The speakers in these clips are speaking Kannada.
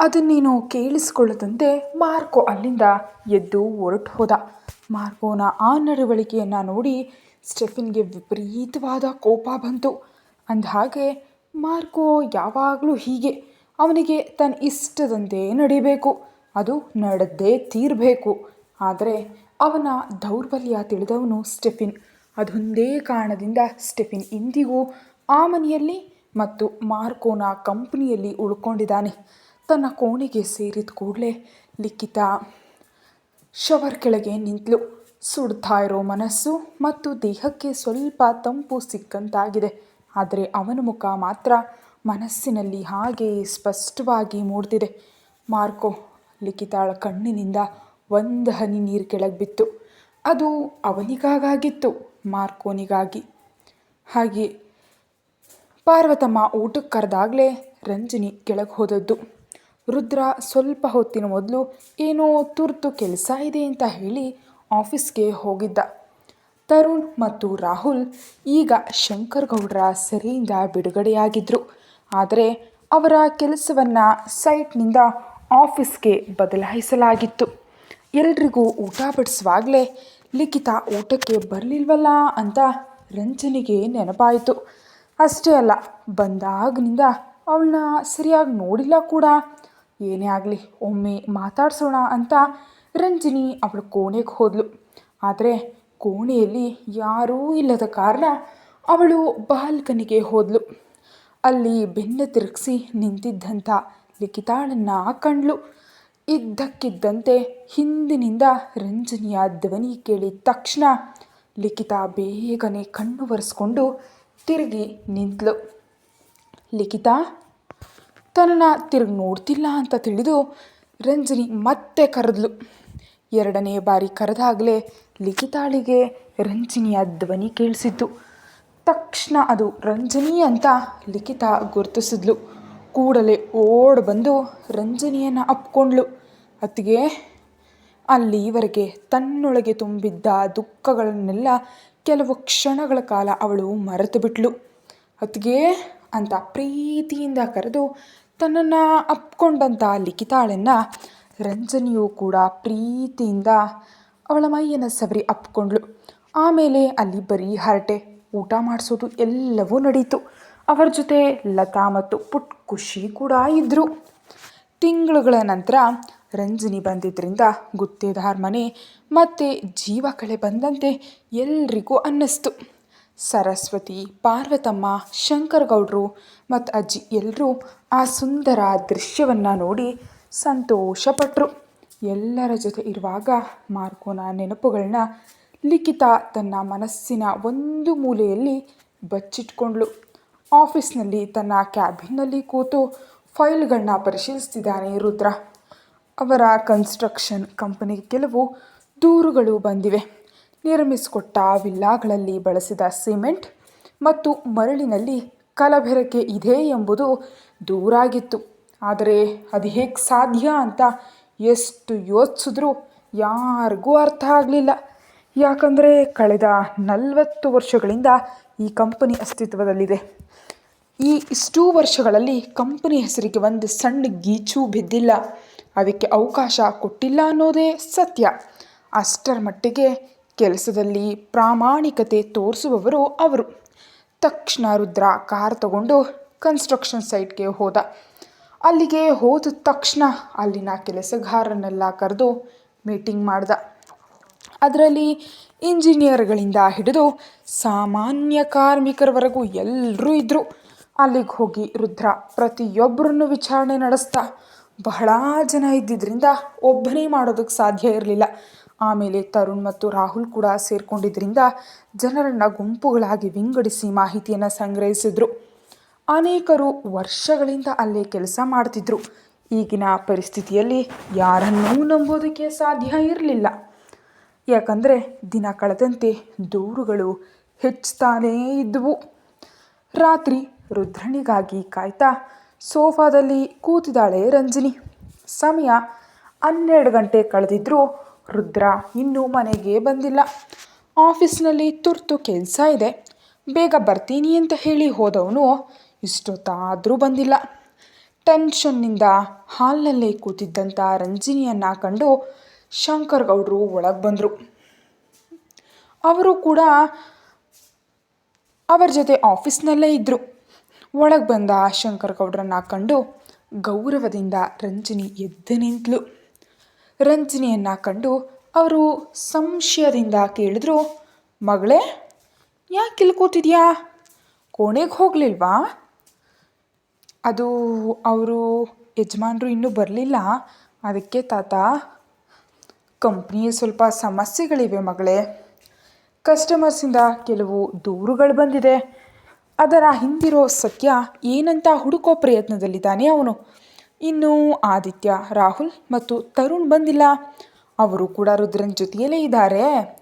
ಅದನ್ನೇನು ಕೇಳಿಸಿಕೊಳ್ಳದಂತೆ ಮಾರ್ಕೋ ಅಲ್ಲಿಂದ ಎದ್ದು ಹೊರಟು ಹೋದ. ಮಾರ್ಕೋನ ಆ ನಡವಳಿಕೆಯನ್ನು ನೋಡಿ ಸ್ಟೆಫಿನ್ಗೆ ವಿಪರೀತವಾದ ಕೋಪ ಬಂತು. ಅಂದಹಾಗೆ, ಮಾರ್ಕೋ ಯಾವಾಗಲೂ ಹೀಗೆ. ಅವನಿಗೆ ತನ್ನ ಇಷ್ಟದಂತೆ ನಡಿಬೇಕು. ಅದು ನಡೆದೇ ತೀರಬೇಕು. ಆದರೆ ಅವನ ದೌರ್ಬಲ್ಯ ತಿಳಿದವನು ಸ್ಟೆಫಿನ್. ಅದೊಂದೇ ಕಾರಣದಿಂದ ಸ್ಟೆಫಿನ್ ಇಂದಿಗೂ ಆ ಮನೆಯಲ್ಲಿ ಮತ್ತು ಮಾರ್ಕೋನ ಕಂಪನಿಯಲ್ಲಿ ಉಳ್ಕೊಂಡಿದ್ದಾನೆ. ತನ್ನ ಕೋಣೆಗೆ ಸೇರಿದ ಕೂಡಲೇ ಲಿಖಿತ ಶವರ್ ಕೆಳಗೆ ನಿಂತಳು ಸುಡ್ತಾ ಇರೋ ಮನಸ್ಸು ಮತ್ತು ದೇಹಕ್ಕೆ ಸ್ವಲ್ಪ ತಂಪು ಸಿಕ್ಕಂತಾಗಿದೆ. ಆದರೆ ಅವನ ಮುಖ ಮಾತ್ರ ಮನಸ್ಸಿನಲ್ಲಿ ಹಾಗೆ ಸ್ಪಷ್ಟವಾಗಿ ಮೂಡ್ತಿದೆ ಮಾರ್ಕೋ, ಲಿಖಿತಾಳ ಕಣ್ಣಿನಿಂದ ಒಂದು ಹನಿ ನೀರು ಕೆಳಗೆ ಬಿತ್ತು. ಅದು ಅವನಿಗಾಗಿತ್ತು ಮಾರ್ಕೋನಿಗಾಗಿ. ಹಾಗೆ ಪಾರ್ವತಮ್ಮ ಊಟಕ್ಕೆ ಕರೆದಾಗಲೇ ರಂಜನಿ ಕೆಳಗೆ ಹೋದದ್ದು. ರುದ್ರ ಸ್ವಲ್ಪ ಹೊತ್ತಿನ ಮೊದಲು ಏನೋ ತುರ್ತು ಕೆಲಸ ಇದೆ ಅಂತ ಹೇಳಿ ಆಫೀಸ್ಗೆ ಹೋಗಿದ್ದ. ತರುಣ್ ಮತ್ತು ರಾಹುಲ್ ಈಗ ಶಂಕರ್ ಗೌಡರ ಸೆರೆಯಿಂದ ಬಿಡುಗಡೆಯಾಗಿದ್ದರು ಆದರೆ ಅವರ ಕೆಲಸವನ್ನು ಸೈಟ್ನಿಂದ ಆಫೀಸ್ಗೆ ಬದಲಾಯಿಸಲಾಗಿತ್ತು. ಎಲ್ರಿಗೂ ಊಟ ಬಡಿಸುವಾಗಲೇ ಲಿಖಿತ ಊಟಕ್ಕೆ ಬರಲಿಲ್ವಲ್ಲ ಅಂತ ರಂಜನಿಗೆ ನೆನಪಾಯಿತು. ಅಷ್ಟೇ ಅಲ್ಲ, ಬಂದಾಗಿನಿಂದ ಅವಳನ್ನ ಸರಿಯಾಗಿ ನೋಡಿಲ್ಲ ಕೂಡ. ಏನೇ ಆಗಲಿ, ಒಮ್ಮೆ ಮಾತಾಡ್ಸೋಣ ಅಂತ ರಂಜಿನಿ ಅವಳ ಕೋಣೆಗೆ ಹೋದಳು ಆದರೆ ಕೋಣೆಯಲ್ಲಿ ಯಾರೂ ಇಲ್ಲದ ಕಾರಣ ಅವಳು ಬಾಲ್ಕನಿಗೆ ಹೋದಳು ಅಲ್ಲಿ ಬೆನ್ನ ತಿರುಗಿಸಿ ನಿಂತಿದ್ದಂಥ ಲಿಖಿತಾಳನ್ನು ಕಂಡ್ಳು ಇದ್ದಕ್ಕಿದ್ದಂತೆ ಹಿಂದಿನಿಂದ ರಂಜನಿಯ ಧ್ವನಿ ಕೇಳಿದ ತಕ್ಷಣ ಲಿಖಿತ ಬೇಗನೆ ಕಣ್ಣು ಒರೆಸ್ಕೊಂಡು ತಿರುಗಿ ನಿಂತಳು ಲಿಖಿತ ತನ್ನನ್ನು ತಿರುಗಿ ನೋಡ್ತಿಲ್ಲ ಅಂತ ತಿಳಿದು ರಂಜನಿ ಮತ್ತೆ ಕರೆದ್ಲು. ಎರಡನೇ ಬಾರಿ ಕರೆದಾಗಲೇ ಲಿಖಿತಾಳಿಗೆ ರಂಜಿನಿಯ ಧ್ವನಿ ಕೇಳಿಸಿದ್ದು ತಕ್ಷಣ ಅದು ರಂಜನಿ ಅಂತ ಲಿಖಿತ ಗುರುತಿಸಿದ್ಲು. ಕೂಡಲೇ ಓಡ್ ಬಂದು ರಂಜನಿಯನ್ನು ಅಪ್ಕೊಂಡ್ಳು ಅತ್ತಿಗೆ ಅಲ್ಲಿವರೆಗೆ ತನ್ನೊಳಗೆ ತುಂಬಿದ್ದ ದುಃಖಗಳನ್ನೆಲ್ಲ ಕೆಲವು ಕ್ಷಣಗಳ ಕಾಲ ಅವಳು ಮರೆತು ಬಿಟ್ಲು ಅತ್ತಿಗೆ ಅಂತ ಪ್ರೀತಿಯಿಂದ ಕರೆದು ತನ್ನನ್ನು ಅಪ್ಕೊಂಡಂಥ ಲಿಖಿತಾಳನ್ನು ರಂಜನಿಯು ಕೂಡ ಪ್ರೀತಿಯಿಂದ ಅವಳ ಮೈಯನ್ನು ಸವರಿ ಅಪ್ಕೊಂಡ್ಳು. ಆಮೇಲೆ ಅಲ್ಲಿ ಬರೀ ಹರಟೆ, ಊಟ ಮಾಡಿಸೋದು ಎಲ್ಲವೂ ನಡೀತು. ಅವರ ಜೊತೆ ಲತಾ ಮತ್ತು ಪುಟ್ ಖುಷಿ ಕೂಡ ಇದ್ದರು ತಿಂಗಳುಗಳ ನಂತರ ರಂಜನಿ ಬಂದಿದ್ದರಿಂದ ಗುತ್ತೇದಾರ್ ಮನೆ ಮತ್ತು ಜೀವ ಕಳೆ ಬಂದಂತೆ ಎಲ್ರಿಗೂ ಅನ್ನಿಸ್ತು. ಸರಸ್ವತಿ, ಪಾರ್ವತಮ್ಮ, ಶಂಕರಗೌಡರು ಮತ್ತು ಅಜ್ಜಿ ಎಲ್ಲರೂ ಆ ಸುಂದರ ದೃಶ್ಯವನ್ನು ನೋಡಿ ಸಂತೋಷಪಟ್ಟರು ಎಲ್ಲರ ಜೊತೆ ಇರುವಾಗ ಮಾರ್ಕೋನ ನೆನಪುಗಳನ್ನ ಲಿಖಿತ ತನ್ನ ಮನಸ್ಸಿನ ಒಂದು ಮೂಲೆಯಲ್ಲಿ ಬಚ್ಚಿಟ್ಕೊಂಡ್ಳು. ಆಫೀಸ್ನಲ್ಲಿ ತನ್ನ ಕ್ಯಾಬಿನ್ನಲ್ಲಿ ಕೂತು ಫೈಲ್ಗಳನ್ನ ಪರಿಶೀಲಿಸ್ತಿದ್ದಾನೆ ರುದ್ರ. ಅವರ ಕನ್ಸ್ಟ್ರಕ್ಷನ್ ಕಂಪನಿಗೆ ಕೆಲವು ದೂರುಗಳು ಬಂದಿವೆ. ನಿರ್ಮಿಸಿಕೊಟ್ಟ ವಿಲ್ಲಾಗಳಲ್ಲಿ ಬಳಸಿದ ಸಿಮೆಂಟ್ ಮತ್ತು ಮರಳಿನಲ್ಲಿ ಕಲಬೆರಕೆ ಇದೆ ಎಂಬುದು ದೂರಾಗಿತ್ತು. ಆದರೆ ಅದು ಹೇಗೆ ಸಾಧ್ಯ ಅಂತ ಎಷ್ಟು ಯೋಚಿಸಿದ್ರೂ ಯಾರಿಗೂ ಅರ್ಥ ಆಗಲಿಲ್ಲ. ಯಾಕಂದರೆ ಕಳೆದ ನಲವತ್ತು ವರ್ಷಗಳಿಂದ ಈ ಕಂಪನಿ ಅಸ್ತಿತ್ವದಲ್ಲಿದೆ. ಈ ಇಷ್ಟೂ ವರ್ಷಗಳಲ್ಲಿ ಕಂಪನಿ ಹೆಸರಿಗೆ ಒಂದು ಸಣ್ಣ ಗೀಚೂ ಬಿದ್ದಿಲ್ಲ. ಅದಕ್ಕೆ ಅವಕಾಶ ಕೊಟ್ಟಿಲ್ಲ ಅನ್ನೋದೇ ಸತ್ಯ. ಅಷ್ಟರ ಮಟ್ಟಿಗೆ ಕೆಲಸದಲ್ಲಿ ಪ್ರಾಮಾಣಿಕತೆ ತೋರಿಸುವವರು ಅವರು. ತಕ್ಷಣ ರುದ್ರ ಕಾರ್ ತಗೊಂಡು ಕನ್ಸ್ಟ್ರಕ್ಷನ್ ಸೈಟ್ಗೆ ಹೋದ. ಅಲ್ಲಿಗೆ ಹೋದ ತಕ್ಷಣ ಅಲ್ಲಿನ ಕೆಲಸಗಾರನ್ನೆಲ್ಲ ಕರೆದು ಮೀಟಿಂಗ್ ಮಾಡ್ದ. ಅದರಲ್ಲಿ ಇಂಜಿನಿಯರ್ಗಳಿಂದ ಹಿಡಿದು ಸಾಮಾನ್ಯ ಕಾರ್ಮಿಕರವರೆಗೂ ಎಲ್ಲರೂ ಇದ್ದರು ಅಲ್ಲಿಗೆ ಹೋಗಿ ರುದ್ರ ಪ್ರತಿಯೊಬ್ಬರನ್ನು ವಿಚಾರಣೆ ನಡೆಸ್ತಾ ಬಹಳ ಜನ ಇದ್ದಿದ್ದರಿಂದ ಒಬ್ಬನೇ ಮಾಡೋದಕ್ಕೆ ಸಾಧ್ಯ ಇರಲಿಲ್ಲ. ಆಮೇಲೆ ತರುಣ್ ಮತ್ತು ರಾಹುಲ್ ಕೂಡ ಸೇರಿಕೊಂಡಿದ್ದರಿಂದ ಜನರನ್ನು ಗುಂಪುಗಳಾಗಿ ವಿಂಗಡಿಸಿ ಮಾಹಿತಿಯನ್ನು ಸಂಗ್ರಹಿಸಿದರು. ಅನೇಕರು ವರ್ಷಗಳಿಂದ ಅಲ್ಲೇ ಕೆಲಸ ಮಾಡ್ತಿದ್ರು. ಈಗಿನ ಪರಿಸ್ಥಿತಿಯಲ್ಲಿ ಯಾರನ್ನೂ ನಂಬೋದಕ್ಕೆ ಸಾಧ್ಯ ಇರಲಿಲ್ಲ. ಯಾಕಂದರೆ ದಿನ ಕಳೆದಂತೆ ದೂರುಗಳು ಹೆಚ್ಚುತ್ತಾನೇ ಇದ್ದವು ರಾತ್ರಿ ರುದ್ರಣಿಗಾಗಿ ಕಾಯ್ತಾ ಸೋಫಾದಲ್ಲಿ ಕೂತಿದ್ದಾಳೆ ರಂಜಿನಿ. ಸಮಯ ಹನ್ನೆರಡು ಗಂಟೆ ಕಳೆದಿದ್ರೂ ರುದ್ರ ಇನ್ನೂ ಮನೆಗೆ ಬಂದಿಲ್ಲ. ಆಫೀಸ್ನಲ್ಲಿ ತುರ್ತು ಕೆಲಸ ಇದೆ. ಬೇಗ ಬರ್ತೀನಿ ಅಂತ ಹೇಳಿ ಹೋದವನು ಇಷ್ಟೊತ್ತಾದರೂ ಬಂದಿಲ್ಲ. ಟೆನ್ಷನ್ನಿಂದ ಹಾಲ್ನಲ್ಲೇ ಕೂತಿದ್ದಂಥ ರಂಜಿನಿಯನ್ನು ಕಂಡು ಶಂಕರ್ ಗೌಡರು ಒಳಗೆ ಬಂದರು. ಅವರು ಕೂಡ ಅವರ ಜೊತೆ ಆಫೀಸ್ನಲ್ಲೇ ಇದ್ದರು ಒಳಗೆ ಬಂದ ಶಂಕರ್ ಗೌಡ್ರನ್ನ ಕಂಡು ಗೌರವದಿಂದ ರಂಜಿನಿ ಎದ್ದು ನಿಂತಳು ರಂಜಿನಿಯನ್ನು ಕಂಡು ಅವರು ಸಂಶಯದಿಂದ ಕೇಳಿದ್ರು, ಮಗಳೇ, ಯಾಕೆ ಇಲ್ಲಿ ಕೂತಿದ್ಯಾ? ಕೋಣೆಗೆ ಹೋಗಲಿಲ್ವಾ? ಅದು ಅವರು ಯಜಮಾನರು ಇನ್ನೂ ಬರಲಿಲ್ಲ. ಅದಕ್ಕೆ ತಾತ, ಕಂಪ್ನಿಯ ಸ್ವಲ್ಪ ಸಮಸ್ಯೆಗಳಿವೆ ಮಗಳೇ. ಕಸ್ಟಮರ್ಸಿಂದ ಕೆಲವು ದೂರುಗಳು ಬಂದಿದೆ. ಅದರ ಹಿಂದಿರೋ ಸತ್ಯ ಏನಂತ ಹುಡುಕೋ ಪ್ರಯತ್ನದಲ್ಲಿದ್ದಾನೆ ಅವನು. ಇನ್ನು ಆದಿತ್ಯ, ರಾಹುಲ್ ಮತ್ತು ತರುಣ್ ಬಂದಿಲ್ಲ. ಅವರು ಕೂಡ ರುದ್ರನ ಜೊತೆಯಲ್ಲೇ ಇದ್ದಾರೆ.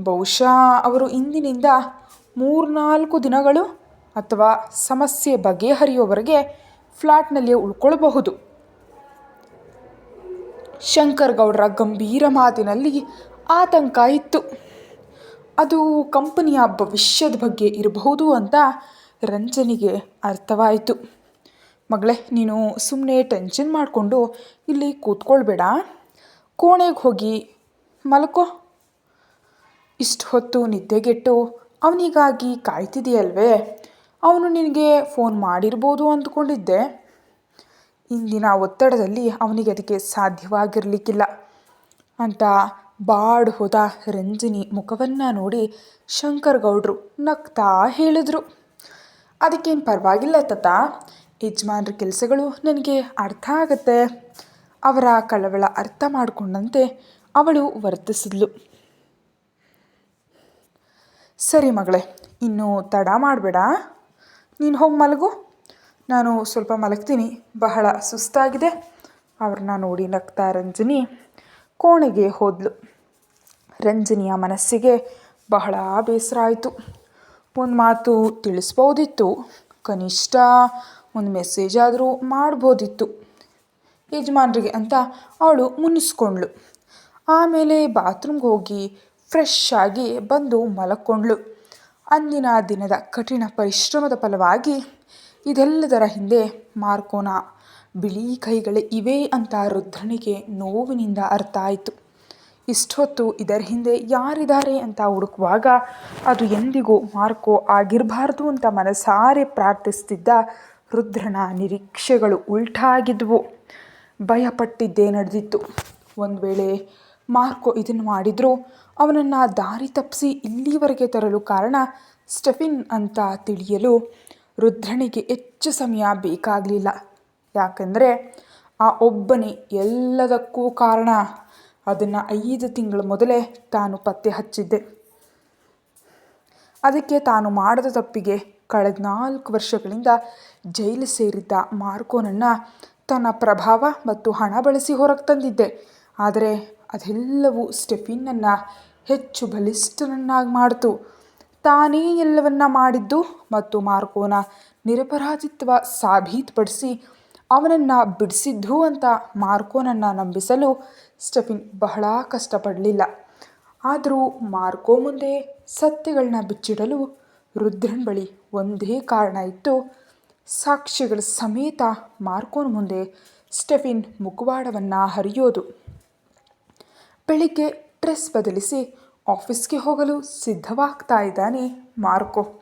ಬಹುಶಃ ಅವರು ಇಂದಿನಿಂದ ಮೂರ್ನಾಲ್ಕು ದಿನಗಳು ಅಥವಾ ಸಮಸ್ಯೆ ಬಗೆಹರಿಯುವವರೆಗೆ ಫ್ಲಾಟ್ನಲ್ಲಿಯೇ ಉಳ್ಕೊಳ್ಬಹುದು. ಶಂಕರ್ ಗೌಡರ ಗಂಭೀರ ಮಾತಿನಲ್ಲಿ ಆತಂಕ ಇತ್ತು. ಅದು ಕಂಪನಿಯ ಭವಿಷ್ಯದ ಬಗ್ಗೆ ಇರಬಹುದು ಅಂತ ರಂಜನಿಗೆ ಅರ್ಥವಾಯಿತು. ಮಗಳೇ, ನೀನು ಸುಮ್ಮನೆ ಟೆನ್ಷನ್ ಮಾಡಿಕೊಂಡು ಇಲ್ಲಿ ಕೂತ್ಕೊಳ್ಬೇಡ. ಕೋಣೆಗೆ ಹೋಗಿ ಮಲ್ಕೋ. ಇಷ್ಟು ಹೊತ್ತು ನಿದ್ದೆಗೆಟ್ಟು ಅವನಿಗಾಗಿ ಕಾಯ್ತಿದೆಯಲ್ವೇ ಅವನು ನಿನಗೆ ಫೋನ್ ಮಾಡಿರ್ಬೋದು ಅಂದ್ಕೊಂಡಿದ್ದೆ. ಇಂದಿನ ಒತ್ತಡದಲ್ಲಿ ಅವನಿಗೆ ಅದಕ್ಕೆ ಸಾಧ್ಯವಾಗಿರಲಿಕ್ಕಿಲ್ಲ ಅಂತ ಬಾಡ್ ಹೋದ ರಂಜಿನಿ ಮುಖವನ್ನು ನೋಡಿ ಶಂಕರ್ ಗೌಡ್ರು ನಗ್ತಾ ಹೇಳಿದ್ರು. ಅದಕ್ಕೇನು ಪರವಾಗಿಲ್ಲ ತತ ಯಜಮಾನ್ರ ಕೆಲಸಗಳು ನನಗೆ ಅರ್ಥ ಆಗತ್ತೆ. ಅವರ ಕಳವಳ ಅರ್ಥ ಮಾಡಿಕೊಂಡಂತೆ ಅವಳು ವರ್ತಿಸಿದ್ಲು. ಸರಿ ಮಗಳೇ, ಇನ್ನು ತಡ ಮಾಡಬೇಡ. ನೀನು ಹೋಗಿ ಮಲಗು. ನಾನು ಸ್ವಲ್ಪ ಮಲಗ್ತೀನಿ. ಬಹಳ ಸುಸ್ತಾಗಿದೆ. ಅವ್ರನ್ನ ನೋಡಿ ನಗ್ತಾ ರಂಜನಿ ಕೋಣೆಗೆ ಹೋದ್ಲು. ರಂಜನಿಯ ಮನಸ್ಸಿಗೆ ಬಹಳ ಬೇಸರ ಆಯಿತು ಒಂದು ಮಾತು ತಿಳಿಸ್ಬೋದಿತ್ತು. ಕನಿಷ್ಠ ಒಂದು ಮೆಸೇಜ್ ಆದರೂ ಮಾಡ್ಬೋದಿತ್ತು. ಯಜಮಾನ್ರಿಗೆ ಅಂತ ಅವಳು ಮುನಿಸ್ಕೊಂಡ್ಳು. ಆಮೇಲೆ ಬಾತ್ರೂಮ್ಗೆ ಹೋಗಿ ಫ್ರೆಶ್ ಆಗಿ ಬಂದು ಮಲಕ್ಕೊಂಡ್ಳು ಅಂದಿನ ದಿನದ ಕಠಿಣ ಪರಿಶ್ರಮದ ಫಲವಾಗಿ ಇದೆಲ್ಲದರ ಹಿಂದೆ ಮಾರ್ಕೋನ, ಬಿಳಿ ಕೈಗಳೇ ಇವೆ ಅಂತ ರುದ್ರನಿಗೆ ನೋವಿನಿಂದ ಅರ್ಥ ಆಯಿತು. ಇಷ್ಟೊತ್ತು ಇದರ ಹಿಂದೆ ಯಾರಿದ್ದಾರೆ ಅಂತ ಹುಡುಕುವಾಗ ಅದು ಎಂದಿಗೂ ಮಾರ್ಕೋ ಆಗಿರಬಾರ್ದು ಅಂತ ಮನಸಾರೆ ಪ್ರಾರ್ಥಿಸ್ತಿದ್ದ ರುದ್ರನ ನಿರೀಕ್ಷೆಗಳು ಉಲ್ಟಾಗಿದ್ವು. ಭಯಪಟ್ಟಿದ್ದೇ ನಡೆದಿತ್ತು. ಒಂದು ವೇಳೆ ಮಾರ್ಕೋ ಇದನ್ನು ಮಾಡಿದರೂ ಅವನನ್ನು ದಾರಿ ತಪ್ಪಿಸಿ ಇಲ್ಲಿವರೆಗೆ ತರಲು ಕಾರಣ ಸ್ಟೆಫಿನ್ ಅಂತ ತಿಳಿಯಲು ರುದ್ರನಿಗೆ ಹೆಚ್ಚು ಸಮಯ ಬೇಕಾಗಲಿಲ್ಲ. ಯಾಕಂದರೆ ಆ ಒಬ್ಬನೇ ಎಲ್ಲದಕ್ಕೂ ಕಾರಣ. ಅದನ್ನು ಐದು ತಿಂಗಳ ಮೊದಲೇ ತಾನು ಪತ್ತೆ ಹಚ್ಚಿದ್ದೆ. ಅದಕ್ಕೆ ತಾನು ಮಾಡದ ತಪ್ಪಿಗೆ ಕಳೆದ ನಾಲ್ಕು ವರ್ಷಗಳಿಂದ ಜೈಲು ಸೇರಿದ್ದ ಮಾರ್ಕೋನನ್ನು ತನ್ನ ಪ್ರಭಾವ ಮತ್ತು ಹಣ ಬಳಸಿ ಹೊರಗೆ ತಂದಿದ್ದೆ. ಆದರೆ ಅದೆಲ್ಲವೂ ಸ್ಟೆಫಿನ್ನನ್ನು ಹೆಚ್ಚು ಬಲಿಷ್ಠನನ್ನಾಗಿ ಮಾಡಿತು. ತಾನೇ ಎಲ್ಲವನ್ನ ಮಾಡಿದ್ದು ಮತ್ತು ಮಾರ್ಕೋನ ನಿರಪರಾಧಿತ್ವ ಸಾಬೀತುಪಡಿಸಿ ಅವನನ್ನು ಬಿಡಿಸಿದ್ದು ಅಂತ ಮಾರ್ಕೋನನ್ನು ನಂಬಿಸಲು ಸ್ಟೆಫಿನ್ ಬಹಳ ಕಷ್ಟಪಡಲಿಲ್ಲ. ಆದರೂ ಮಾರ್ಕೋ ಮುಂದೆ ಸತ್ಯಗಳನ್ನ ಬಿಚ್ಚಿಡಲು ರುದ್ರನ್ ಬಳಿ ಒಂದೇ ಕಾರಣ ಇತ್ತು. ಸಾಕ್ಷಿಗಳ ಸಮೇತ ಮಾರ್ಕೋನ ಮುಂದೆ ಸ್ಟೆಫಿನ್ ಮುಖವಾಡವನ್ನು ಹರಿಯೋದು. ಬೆಳಿಗ್ಗೆ ಡ್ರೆಸ್ ಬದಲಿಸಿ ಆಫೀಸ್ಗೆ ಹೋಗಲು ಸಿದ್ಧವಾಗ್ತಾ ಇದ್ದಾನೆ ಮಾರ್ಕೋ.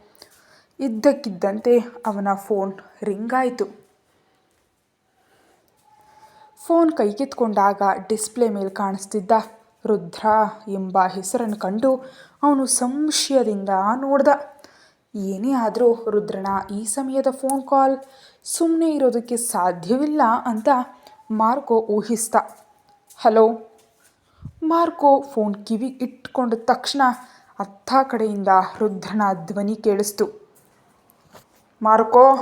ಇದ್ದಕ್ಕಿದ್ದಂತೆ ಅವನ ಫೋನ್ ರಿಂಗ್ ಆಯಿತು. ಫೋನ್ ಕೈಗೆತ್ಕೊಂಡಾಗ ಡಿಸ್ಪ್ಲೇ ಮೇಲೆ ಕಾಣಿಸ್ತಿದ್ದ ರುದ್ರ ಎಂಬ ಹೆಸರನ್ನು ಕಂಡು ಅವನು ಸಂಶಯದಿಂದ ನೋಡ್ದ. ಏನೇ ಆದರೂ ರುದ್ರನ ಈ ಸಮಯದ ಫೋನ್ ಕಾಲ್ ಸುಮ್ಮನೆ ಇರೋದಕ್ಕೆ ಸಾಧ್ಯವಿಲ್ಲ ಅಂತ ಮಾರ್ಕೋ ಊಹಿಸ್ತ. ಹಲೋ? ಮಾರ್ಕೋ ಫೋನ್ ಕಿವಿ ಇಟ್ಕೊಂಡ ತಕ್ಷಣ ಅತ್ತ ಕಡೆಯಿಂದ ರುದ್ರನ ಧ್ವನಿ ಕೇಳಿಸ್ತು. ಮಾರ್ಕೋ,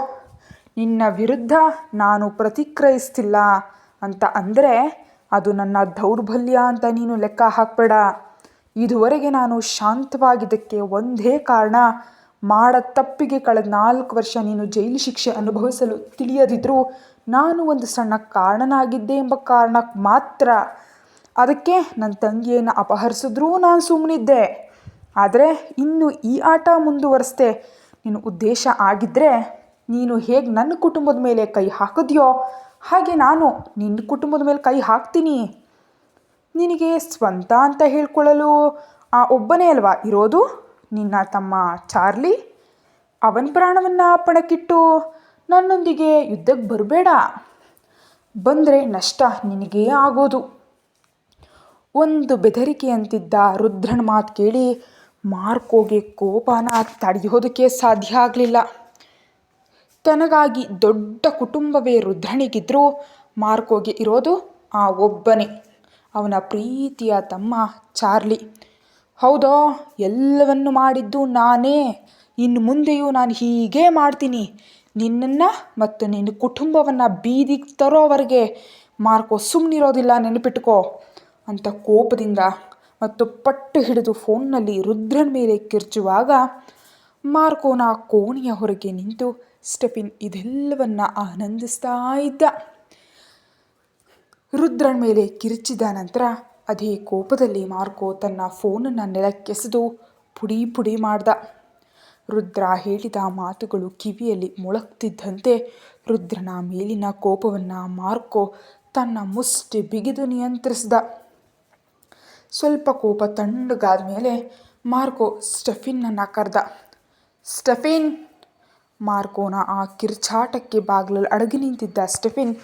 ನಿನ್ನ ವಿರುದ್ಧ ನಾನು ಪ್ರತಿಕ್ರಯಿಸ್ತಿಲ್ಲ ಅಂತ ಅಂದರೆ ಅದು ನನ್ನ ದೌರ್ಬಲ್ಯ ಅಂತ ನೀನು ಲೆಕ್ಕ ಹಾಕಬೇಡ. ಇದುವರೆಗೆ ನಾನು ಶಾಂತವಾಗಿದ್ದಕ್ಕೆ ಒಂದೇ ಕಾರಣ ಮಾಡ ತಪ್ಪಿಗೆ ಕಳೆದ ನಾಲ್ಕು ವರ್ಷ ನೀನು ಜೈಲು ಶಿಕ್ಷೆ ಅನುಭವಿಸಲು ತಿಳಿಯದಿದ್ದರೂ ನಾನು ಒಂದು ಸಣ್ಣ ಕಾರಣನಾಗಿದ್ದೆ ಎಂಬ ಕಾರಣಕ್ಕೆ ಮಾತ್ರ. ಅದಕ್ಕೆ ನನ್ನ ತಂಗಿಯನ್ನು ಅಪಹರಿಸಿದ್ರೂ ನಾನು ಸುಮ್ಮನಿದ್ದೆ ಆದರೆ ಇನ್ನು ಈ ಆಟ ಮುಂದುವರೆಸ್ದೆ ನಿನ್ನ ಉದ್ದೇಶ ಆಗಿದ್ದರೆ ನೀನು ಹೇಗೆ ನನ್ನ ಕುಟುಂಬದ ಮೇಲೆ ಕೈ ಹಾಕಿದ್ಯೋ ಹಾಗೆ ನಾನು ನಿನ್ನ ಕುಟುಂಬದ ಮೇಲೆ ಕೈ ಹಾಕ್ತೀನಿ. ನಿನಗೆ ಸ್ವಂತ ಅಂತ ಹೇಳ್ಕೊಳ್ಳಲು ಆ ಒಬ್ಬನೇ ಅಲ್ವಾ ಇರೋದು? ನಿನ್ನ ತಮ್ಮ ಚಾರ್ಲಿ, ಅವನ ಪ್ರಾಣವನ್ನು ಪಣಕ್ಕಿಟ್ಟು ನನ್ನೊಂದಿಗೆ ಯುದ್ಧಕ್ಕೆ ಬರಬೇಡ. ಬಂದರೆ ನಷ್ಟ ನಿನಗೇ ಆಗೋದು. ಒಂದು ಬೆದರಿಕೆ ಅಂತಿದ್ದ ರುದ್ರನ ಮಾತು ಕೇಳಿ ಮಾರ್ಕೋಗೆ ಕೋಪನ ತಡೆಯೋದಕ್ಕೆ ಸಾಧ್ಯ ಆಗಲಿಲ್ಲ. ತನಗಾಗಿ ದೊಡ್ಡ ಕುಟುಂಬವೇ ರುದ್ರನಿಗಿದ್ರೂ ಮಾರ್ಕೋಗೆ ಇರೋದು ಆ ಒಬ್ಬನೇ, ಅವನ ಪ್ರೀತಿಯ ತಮ್ಮ ಚಾರ್ಲಿ. ಹೌದೋ? ಎಲ್ಲವನ್ನು ಮಾಡಿದ್ದು ನಾನೇ. ಇನ್ನು ಮುಂದೆಯೂ ನಾನು ಹೀಗೇ ಮಾಡ್ತೀನಿ. ನಿನ್ನನ್ನು ಮತ್ತು ನಿನ್ನ ಕುಟುಂಬವನ್ನು ಬೀದಿಗೆ ತರೋವರೆಗೆ ಮಾರ್ಕೋ ಸುಮ್ಮನಿರೋದಿಲ್ಲ ನೆನಪಿಟ್ಕೋ ಅಂತ ಕೋಪದಿಂದ ಮತ್ತು ಪಟ್ಟು ಹಿಡಿದು ಫೋನ್ನಲ್ಲಿ ರುದ್ರನ ಮೇಲೆ ಕಿರ್ಚುವಾಗ ಮಾರ್ಕೋನ ಕೋಣೆಯ ಹೊರಗೆ ನಿಂತು ಸ್ಟೆಫಿನ್ ಇದೆಲ್ಲವನ್ನ ಆನಂದಿಸ್ತಾ ಇದ್ದ. ರುದ್ರನ ಮೇಲೆ ಕಿರಿಚಿದ ನಂತರ ಅದೇ ಕೋಪದಲ್ಲಿ ಮಾರ್ಕೋ ತನ್ನ ಫೋನನ್ನು ನೆಲಕ್ಕೆಸೆದು ಪುಡಿ ಪುಡಿ ಮಾಡ್ದ. ರುದ್ರ ಹೇಳಿದ ಮಾತುಗಳು ಕಿವಿಯಲ್ಲಿ ಮೊಳಗ್ತಿದ್ದಂತೆ ರುದ್ರನ ಮೇಲಿನ ಕೋಪವನ್ನು ಮಾರ್ಕೋ ತನ್ನ ಮುಷ್ಟಿ ಬಿಗಿದು ನಿಯಂತ್ರಿಸಿದ. ಸ್ವಲ್ಪ ಕೋಪ ತಣ್ಣಗಾದ ಮೇಲೆ ಮಾರ್ಕೋ ಸ್ಟೆಫಿನ್ನನ್ನು ಕರೆದ. ಸ್ಟೆಫಿನ್! ಮಾರ್ಕೋನ ಆ ಕಿರ್ಚಾಟಕ್ಕೆ ಬಾಗಿಲಲ್ಲಿ ಅಡಗಿ ನಿಂತಿದ್ದ ಸ್ಟೆಫಿನ್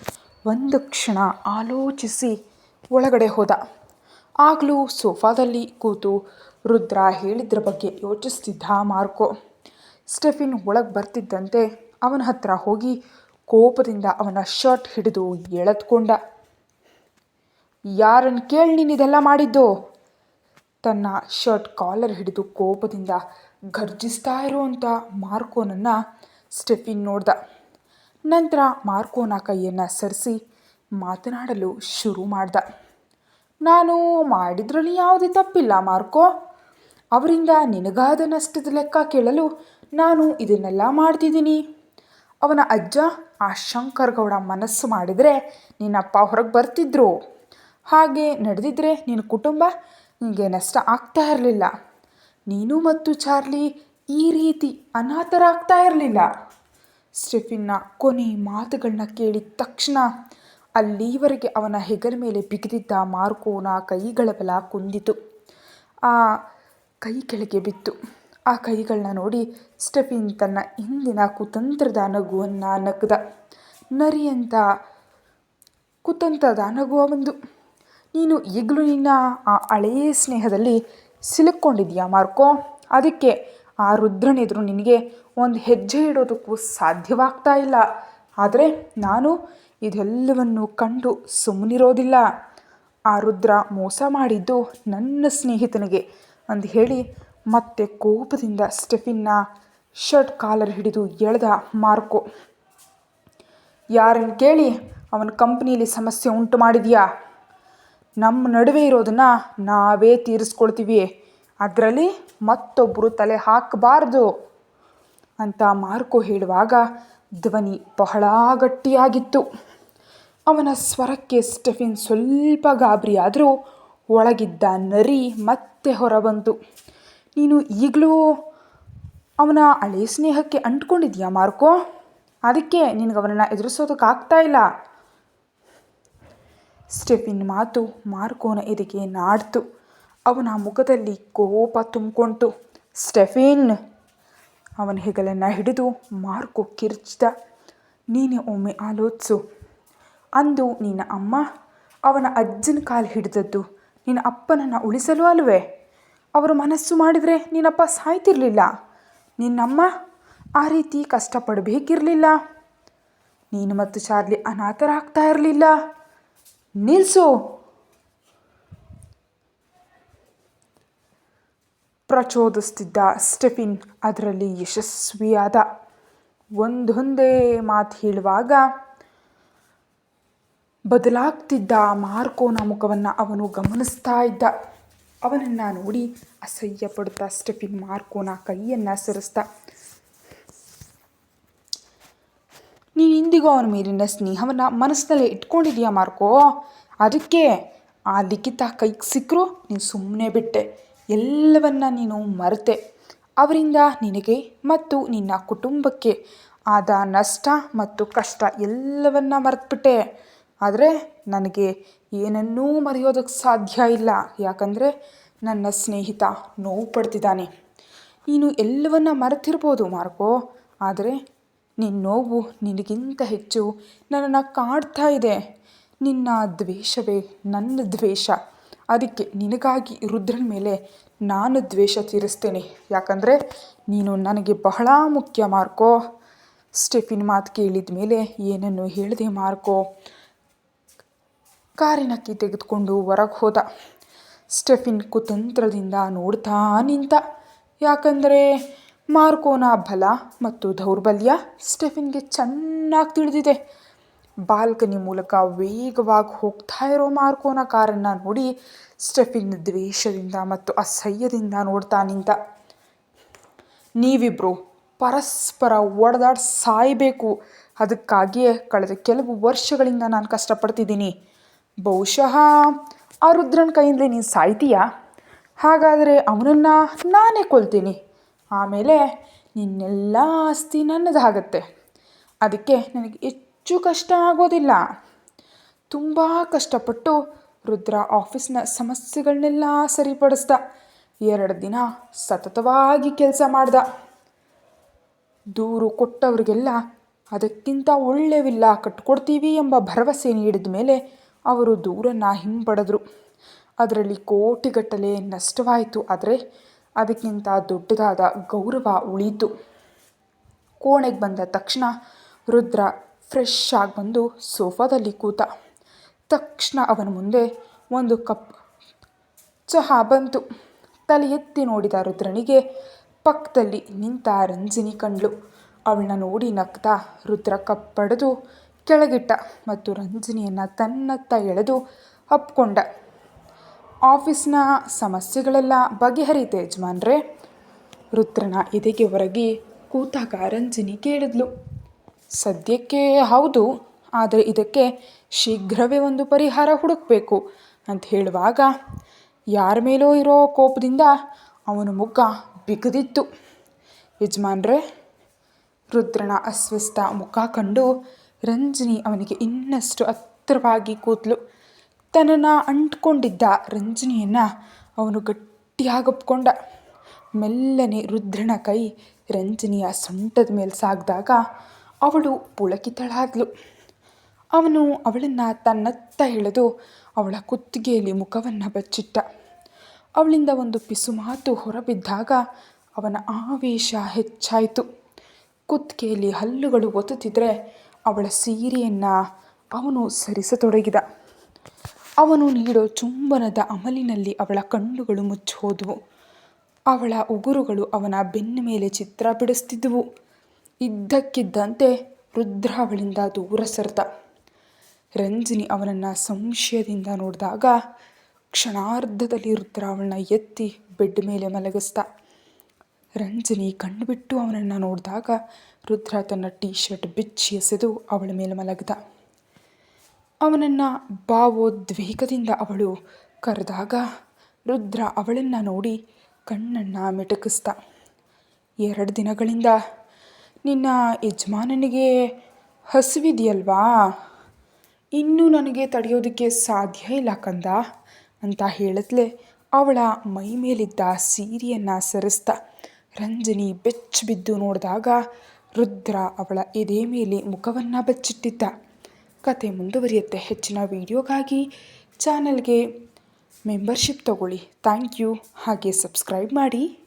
ಒಂದು ಕ್ಷಣ ಆಲೋಚಿಸಿ ಒಳಗಡೆ ಹೋದ. ಆಗಲೂ ಸೋಫಾದಲ್ಲಿ ಕೂತು ರುದ್ರ ಹೇಳಿದ್ರ ಬಗ್ಗೆ ಯೋಚಿಸ್ತಿದ್ದ ಮಾರ್ಕೋ. ಸ್ಟೆಫಿನ್ ಒಳಗೆ ಬರ್ತಿದ್ದಂತೆ ಅವನ ಹತ್ರ ಹೋಗಿ ಕೋಪದಿಂದ ಅವನ ಶರ್ಟ್ ಹಿಡಿದು ಎಳೆದುಕೊಂಡ. ಯಾರನ್ನು ಕೇಳಿ ನೀನು ಇದೆಲ್ಲ ಮಾಡಿದ್ದು? ತನ್ನ ಶರ್ಟ್ ಕಾಲರ್ ಹಿಡಿದು ಕೋಪದಿಂದ ಗರ್ಜಿಸ್ತಾ ಇರುವಂಥ ಮಾರ್ಕೋನನ್ನು ಸ್ಟೆಫಿನ್ ನೋಡ್ದ. ನಂತರ ಮಾರ್ಕೋನ ಕೈಯನ್ನು ಸರಿಸಿ ಮಾತನಾಡಲು ಶುರು ಮಾಡ್ದ. ನಾನು ಮಾಡಿದ್ರಲ್ಲಿ ಯಾವುದೇ ತಪ್ಪಿಲ್ಲ, ಮಾರ್ಕೋ. ಅವರಿಂದ ನಿನಗಾದ ನಷ್ಟದ ಲೆಕ್ಕ ಕೇಳಲು ನಾನು ಇದನ್ನೆಲ್ಲ ಮಾಡ್ತಿದ್ದೀನಿ. ಅವನ ಅಜ್ಜ ಆ ಶಂಕರ್ ಗೌಡ ಮನಸ್ಸು ಮಾಡಿದರೆ ನಿನ್ನಪ್ಪ ಹೊರಗೆ ಬರ್ತಿದ್ರು. ಹಾಗೆ ನಡೆದಿದ್ರೆ ನಿನ್ನ ಕುಟುಂಬ ನಿನಗೆ ನಷ್ಟ ಆಗ್ತಾ ಇರಲಿಲ್ಲ. ನೀನು ಮತ್ತು ಚಾರ್ಲಿ ಈ ರೀತಿ ಅನಾಥರಾಗ್ತಾ ಇರಲಿಲ್ಲ. ಸ್ಟೆಫಿನ್ನ ಕೊನೆ ಮಾತುಗಳನ್ನ ಕೇಳಿದ ತಕ್ಷಣ ಅಲ್ಲಿವರೆಗೆ ಅವನ ಹೆಗಲ ಮೇಲೆ ಬಿಗಿದಿದ್ದ ಮಾರ್ಕೋನ ಕೈಗಳ ಬಲ ಕುಂದಿತು. ಆ ಕೈ ಕೆಳಗೆ ಬಿತ್ತು. ಆ ಕೈಗಳನ್ನ ನೋಡಿ ಸ್ಟೆಫಿನ್ ತನ್ನ ಹಿಂದಿನ ಕುತಂತ್ರದ ನಗುವನ್ನು ನಗ್ದ. ನರಿಯಂತ ಕುತಂತ್ರದ ನಗುವ ಒಂದು ನೀನು ಈಗಲೂ ನಿನ್ನ ಆ ಹಳೆಯ ಸ್ನೇಹದಲ್ಲಿ ಸಿಲುಕೊಂಡಿದೆಯಾ ಮಾರ್ಕೋ? ಅದಕ್ಕೆ ಆ ರುದ್ರನೆದುರು ನಿನಗೆ ಒಂದು ಹೆಜ್ಜೆ ಇಡೋದಕ್ಕೂ ಸಾಧ್ಯವಾಗ್ತಾ ಇಲ್ಲ. ಆದರೆ ನಾನು ಇದೆಲ್ಲವನ್ನು ಕಂಡು ಸುಮ್ಮನಿರೋದಿಲ್ಲ. ಆ ರುದ್ರ ಮೋಸ ಮಾಡಿದ್ದು ನನ್ನ ಸ್ನೇಹಿತನಿಗೆ ಅಂದು ಹೇಳಿ ಮತ್ತೆ ಕೋಪದಿಂದ ಸ್ಟೆಫಿನ್ನ ಶರ್ಟ್ ಕಾಲರ್ ಹಿಡಿದು ಎಳೆದ ಮಾರ್ಕೋ. ಯಾರನ್ನು ಕೇಳಿ ಅವನ ಕಂಪ್ನಿಯಲ್ಲಿ ಸಮಸ್ಯೆ ಉಂಟು ಮಾಡಿದೆಯಾ? ನಮ್ಮ ನಡುವೆ ಇರೋದನ್ನು ನಾವೇ ತೀರಿಸ್ಕೊಳ್ತೀವಿ. ಅದರಲ್ಲಿ ಮತ್ತೊಬ್ಬರು ತಲೆ ಹಾಕಬಾರ್ದು ಅಂತ ಮಾರ್ಕೋ ಹೇಳುವಾಗ ಧ್ವನಿ ಬಹಳ ಗಟ್ಟಿಯಾಗಿತ್ತು. ಅವನ ಸ್ವರಕ್ಕೆ ಸ್ಟೆಫಿನ್ ಸ್ವಲ್ಪ ಗಾಬರಿಯಾದರೂ ಒಳಗಿದ್ದ ನರಿ ಮತ್ತೆ ಹೊರಬಂತು. ನೀನು ಈಗಲೂ ಅವನ ಹಳೆ ಸ್ನೇಹಕ್ಕೆ ಅಂಟ್ಕೊಂಡಿದ್ಯಾ ಮಾರ್ಕೋ? ಅದಕ್ಕೆ ನಿನಗೆ ಅವನನ್ನು ಎದುರಿಸೋದಕ್ಕಾಗ್ತಾ ಇಲ್ಲ? ಸ್ಟೆಫಿನ್ ಮಾತು ಮಾರ್ಕೋನ ಎದೆಗೆ ನಾಡ್ತು. ಅವನ ಮುಖದಲ್ಲಿ ಕೋಪ ತುಂಬಿಕೊಂತು. ಸ್ಟೆಫಿನ್! ಅವನ ಹೆಗಲನ್ನು ಹಿಡಿದು ಮಾರ್ಕೋ ಕಿರ್ಚಿದ. ನೀನೇ ಒಮ್ಮೆ ಆಲೋಚಿಸು. ಅಂದು ನಿನ್ನ ಅಮ್ಮ, ಅವನ ಅಜ್ಜನ ಕಾಲು ಹಿಡಿದದ್ದು ನಿನ್ನ ಅಪ್ಪನನ್ನು ಉಳಿಸಲು ಅಲ್ವೇ? ಅವರು ಮನಸ್ಸು ಮಾಡಿದರೆ ನಿನ್ನಪ್ಪ ಸಾಯ್ತಿರಲಿಲ್ಲ. ನಿನ್ನಮ್ಮ ಆ ರೀತಿ ಕಷ್ಟಪಡಬೇಕಿರಲಿಲ್ಲ. ನೀನು ಮತ್ತು ಚಾರ್ಲಿ ಅನಾಥರಾಗ್ತಾ ಇರಲಿಲ್ಲ. ನಿಲ್ಸು. ಪ್ರಚೋದಿಸ್ತಿದ್ದ ಸ್ಟೆಫಿನ್ ಅದರಲ್ಲಿ ಯಶಸ್ವಿಯಾದ. ಒಂದೊಂದೇ ಮಾತು ಹೇಳುವಾಗ ಬದಲಾಗ್ತಿದ್ದ ಮಾರ್ಕೋನ ಮುಖವನ್ನು ಅವನು ಗಮನಿಸ್ತಾ ಇದ್ದ. ಅವನನ್ನು ನೋಡಿ ಅಸಹ್ಯ ಪಡುತ್ತಾ ಸ್ಟೆಫಿನ್ ಮಾರ್ಕೋನ ಕೈಯನ್ನು ಸರಿಸ್ತ ನೀನು ಇಂದಿಗೂ ಅವನ ಮೇಲಿನ ಸ್ನೇಹವನ್ನು ಮನಸ್ಸಿನಲ್ಲೇ ಇಟ್ಕೊಂಡಿದೀಯ ಮಾರ್ಕೋ? ಅದಕ್ಕೆ ಆ ಲಿಖಿತ ಕೈಗೆ ಸಿಕ್ಕರು ನೀನು ಸುಮ್ಮನೆ ಬಿಟ್ಟೆ. ಎಲ್ಲವನ್ನ ನೀನು ಮರೆತೆ. ಅವರಿಂದ ನಿನಗೆ ಮತ್ತು ನಿನ್ನ ಕುಟುಂಬಕ್ಕೆ ಆದ ನಷ್ಟ ಮತ್ತು ಕಷ್ಟ ಎಲ್ಲವನ್ನ ಮರೆತುಬಿಟ್ಟೆ. ಆದರೆ ನನಗೆ ಏನನ್ನೂ ಮರೆಯೋದಕ್ಕೆ ಸಾಧ್ಯ ಇಲ್ಲ. ಯಾಕಂದರೆ ನನ್ನ ಸ್ನೇಹಿತ ನೋವು ಪಡ್ತಿದ್ದಾನೆ. ನೀನು ಎಲ್ಲವನ್ನ ಮರೆತಿರ್ಬೋದು ಮಾರ್ಕೋ. ಆದರೆ ನಿನ್ನ ನೋವು ನಿನಗಿಂತ ಹೆಚ್ಚು ನನ್ನನ್ನು ಕಾಡ್ತಾ ಇದೆ. ನಿನ್ನ ದ್ವೇಷವೇ ನನ್ನ ದ್ವೇಷ. ಅದಕ್ಕೆ ನಿನಗಾಗಿ ರುದ್ರನ ಮೇಲೆ ನಾನು ದ್ವೇಷ ತೀರಿಸ್ತೇನೆ. ಯಾಕಂದರೆ ನೀನು ನನಗೆ ಬಹಳ ಮುಖ್ಯ ಮಾರ್ಕೋ. ಸ್ಟೆಫಿನ್ ಮಾತು ಕೇಳಿದ ಮೇಲೆ ಏನನ್ನು ಹೇಳಿದೆ ಮಾರ್ಕೋ. ಕಾರಿನ ಕೀ ತೆಗೆದುಕೊಂಡು ಹೊರಗೆ ಹೋದ. ಸ್ಟೆಫಿನ್ ಕುತಂತ್ರದಿಂದ ನೋಡ್ತಾ ನಿಂತ. ಯಾಕಂದರೆ ಮಾರ್ಕೋನ ಬಲ ಮತ್ತು ದೌರ್ಬಲ್ಯ ಸ್ಟೆಫಿನ್ಗೆ ಚೆನ್ನಾಗಿ ತಿಳಿದಿದೆ. ಬಾಲ್ಕನಿ ಮೂಲಕ ವೇಗವಾಗಿ ಹೋಗ್ತಾ ಇರೋ ಮಾರ್ಕೋನ ಕಾರನ್ನು ನೋಡಿ ಸ್ಟೆಫಿನ್ ದ್ವೇಷದಿಂದ ಮತ್ತು ಅಸಹ್ಯದಿಂದ ನೋಡ್ತಾ ನಿಂತ. ನೀವಿಬ್ಬರು ಪರಸ್ಪರ ಒಡೆದಾಡಿ ಸಾಯಬೇಕು. ಅದಕ್ಕಾಗಿಯೇ ಕಳೆದ ಕೆಲವು ವರ್ಷಗಳಿಂದ ನಾನು ಕಷ್ಟಪಡ್ತಿದ್ದೀನಿ. ಬಹುಶಃ ಆ ರುದ್ರನ ಕೈಯಿಂದಲೇ ನೀನು ಸಾಯ್ತೀಯಾ? ಹಾಗಾದರೆ ಅವನನ್ನು ನಾನೇ ಕೊಲ್ತೀನಿ. ಆಮೇಲೆ ನಿನ್ನೆಲ್ಲ ಆಸ್ತಿ ನನ್ನದಾಗತ್ತೆ. ಅದಕ್ಕೆ ನನಗೆ ಹೆಚ್ಚು ಕಷ್ಟ ಆಗೋದಿಲ್ಲ. ತುಂಬ ಕಷ್ಟಪಟ್ಟು ರುದ್ರ ಆಫೀಸ್ನ ಸಮಸ್ಯೆಗಳನ್ನೆಲ್ಲ ಸರಿಪಡಿಸ್ದ. ಎರಡು ದಿನ ಸತತವಾಗಿ ಕೆಲಸ ಮಾಡ್ದ. ದೂರು ಕೊಟ್ಟವರಿಗೆಲ್ಲ ಅದಕ್ಕಿಂತ ಒಳ್ಳೆ ವಿಲ್ಲ ಕಟ್ಕೊಡ್ತೀವಿ ಎಂಬ ಭರವಸೆ ನೀಡಿದ ಮೇಲೆ ಅವರು ದೂರನ್ನು ಹಿಂಪಡೆದ್ರು. ಅದರಲ್ಲಿ ಕೋಟಿಗಟ್ಟಲೆ ನಷ್ಟವಾಯಿತು. ಆದರೆ ಅದಕ್ಕಿಂತ ದೊಡ್ಡದಾದ ಗೌರವ ಉಳಿತು ಕೋಣೆಗೆ ಬಂದ ತಕ್ಷಣ ರುದ್ರ ಫ್ರೆಶ್ ಆಗಿ ಬಂದು ಸೋಫಾದಲ್ಲಿ ಕೂತ. ತಕ್ಷಣ ಅವನ ಮುಂದೆ ಒಂದು ಕಪ್ ಚಹಾ ಬಂತು. ತಲೆ ಎತ್ತಿ ನೋಡಿದ ರುದ್ರನಿಗೆ ಪಕ್ಕದಲ್ಲಿ ನಿಂತ ರಂಜಿನಿ ಕಂಡ್ಲು ಅವಳನ್ನ ನೋಡಿ ನಗ್ತಾ ರುದ್ರ ಕಪ್ ಪಡೆದು ಕೆಳಗಿಟ್ಟ ಮತ್ತು ರಂಜಿನಿಯನ್ನು ತನ್ನತ್ತ ಎಳೆದು ಅಪ್ಕೊಂಡ. ಆಫೀಸ್ನ ಸಮಸ್ಯೆಗಳೆಲ್ಲ ಬಗೆಹರಿತೆ ಯಜಮಾನ್ರೆ ರುದ್ರನ ಎದೆಗೆ ಹೊರಗಿ ಕೂತಾಗ ರಂಜಿನಿ ಕೇಳಿದ್ಲು. ಸದ್ಯಕ್ಕೆ ಹೌದು, ಆದರೆ ಇದಕ್ಕೆ ಶೀಘ್ರವೇ ಒಂದು ಪರಿಹಾರ ಹುಡುಕಬೇಕು ಅಂತ ಹೇಳುವಾಗ ಯಾರ ಮೇಲೋ ಇರೋ ಕೋಪದಿಂದ ಅವನ ಮುಖ ಬಿಗದಿತ್ತು. ಯಜಮಾನ್ರೆ ರುದ್ರನ ಅಸ್ವಸ್ಥ ಮುಖ ಕಂಡು ರಂಜಿನಿ ಅವನಿಗೆ ಇನ್ನಷ್ಟು ಹತ್ತಿರವಾಗಿ ಕೂತ್ಲು ತನ್ನನ್ನು ಅಂಟ್ಕೊಂಡಿದ್ದ ರಂಜಿನಿಯನ್ನು ಅವನು ಗಟ್ಟಿಯಾಗಪ್ಕೊಂಡ ಮೆಲ್ಲನೆ ರುದ್ರನ ಕೈ ರಂಜಿನಿಯ ಸೊಂಟದ ಮೇಲೆ ಸಾಗಿದಾಗ ಅವಳು ಪುಳಕಿತಳಾದ್ಲು. ಅವನು ಅವಳನ್ನು ತನ್ನತ್ತ ಎಳೆದು ಅವಳ ಕುತ್ತಿಗೆಯಲ್ಲಿ ಮುಖವನ್ನು ಬಚ್ಚಿಟ್ಟ. ಅವಳಿಂದ ಒಂದು ಪಿಸು ಮಾತು ಹೊರಬಿದ್ದಾಗ ಅವನ ಆವೇಶ ಹೆಚ್ಚಾಯಿತು. ಕುತ್ತಿಗೆಯಲ್ಲಿ ಹಲ್ಲುಗಳು ಒತ್ತುತ್ತಿದ್ರೆ ಅವಳ ಸೀರೆಯನ್ನು ಅವನು ಸರಿಸತೊಡಗಿದ. ಅವನು ನೀಡೋ ಚುಂಬನದ ಅಮಲಿನಲ್ಲಿ ಅವಳ ಕಣ್ಣುಗಳು ಮುಚ್ಚೋದವು. ಅವಳ ಉಗುರುಗಳು ಅವನ ಬೆನ್ನ ಮೇಲೆ ಚಿತ್ರ ಬಿಡಿಸ್ತಿದ್ದುವು. ಇದ್ದಕ್ಕಿದ್ದಂತೆ ರುದ್ರ ಅವಳಿಂದ ದೂರ ಸರಿದ ರಂಜಿನಿ ಅವನನ್ನು ಸಂಶಯದಿಂದ ನೋಡಿದಾಗ ಕ್ಷಣಾರ್ಧದಲ್ಲಿ ರುದ್ರ ಅವಳನ್ನ ಎತ್ತಿ ಬೆಡ್ ಮೇಲೆ ಮಲಗಿಸ್ದ. ರಂಜಿನಿ ಕಣ್ಣುಬಿಟ್ಟು ಅವನನ್ನು ನೋಡಿದಾಗ ರುದ್ರ ತನ್ನ ಟೀ ಶರ್ಟ್ ಬಿಚ್ಚಿ ಎಸೆದು ಅವಳ ಮೇಲೆ ಮಲಗಿದ. ಅವನನ್ನು ಭಾವೋದ್ವೇಗದಿಂದ ಅವಳು ಕರೆದಾಗ ರುದ್ರ ಅವಳನ್ನು ನೋಡಿ ಕಣ್ಣನ್ನು ಮಿಟುಕಿಸ್ದ. ಎರಡು ದಿನಗಳಿಂದ ನಿನ್ನ ಯಜಮಾನನಿಗೆ ಹಸಿವಿದೆಯಲ್ವಾ? ಇನ್ನೂ ನನಗೆ ತಡೆಯೋದಕ್ಕೆ ಸಾಧ್ಯ ಇಲ್ಲ ಕಂದ ಅಂತ ಹೇಳಿದ್ಲೆ ಅವಳ ಮೈ ಮೇಲಿದ್ದ ಸೀರೆಯನ್ನು ಸರಿಸ್ದ. ರಂಜನಿ ಬೆಚ್ಚ ಬಿದ್ದು ನೋಡಿದಾಗ ರುದ್ರ ಅವಳ ಎದೆ ಮೇಲೆ ಮುಖವನ್ನು ಬಚ್ಚಿಟ್ಟಿದ್ದ. ಕತೆ ಮುಂದುವರಿಯುತ್ತೆ ಹೆಚ್ಚಿನ ವೀಡಿಯೋಗಾಗಿ ಚಾನಲ್ಗೆ ಮೆಂಬರ್ಶಿಪ್ ತಗೊಳ್ಳಿ. Thank you. ಹಾಗೆ ಸಬ್ಸ್ಕ್ರೈಬ್ ಮಾಡಿ.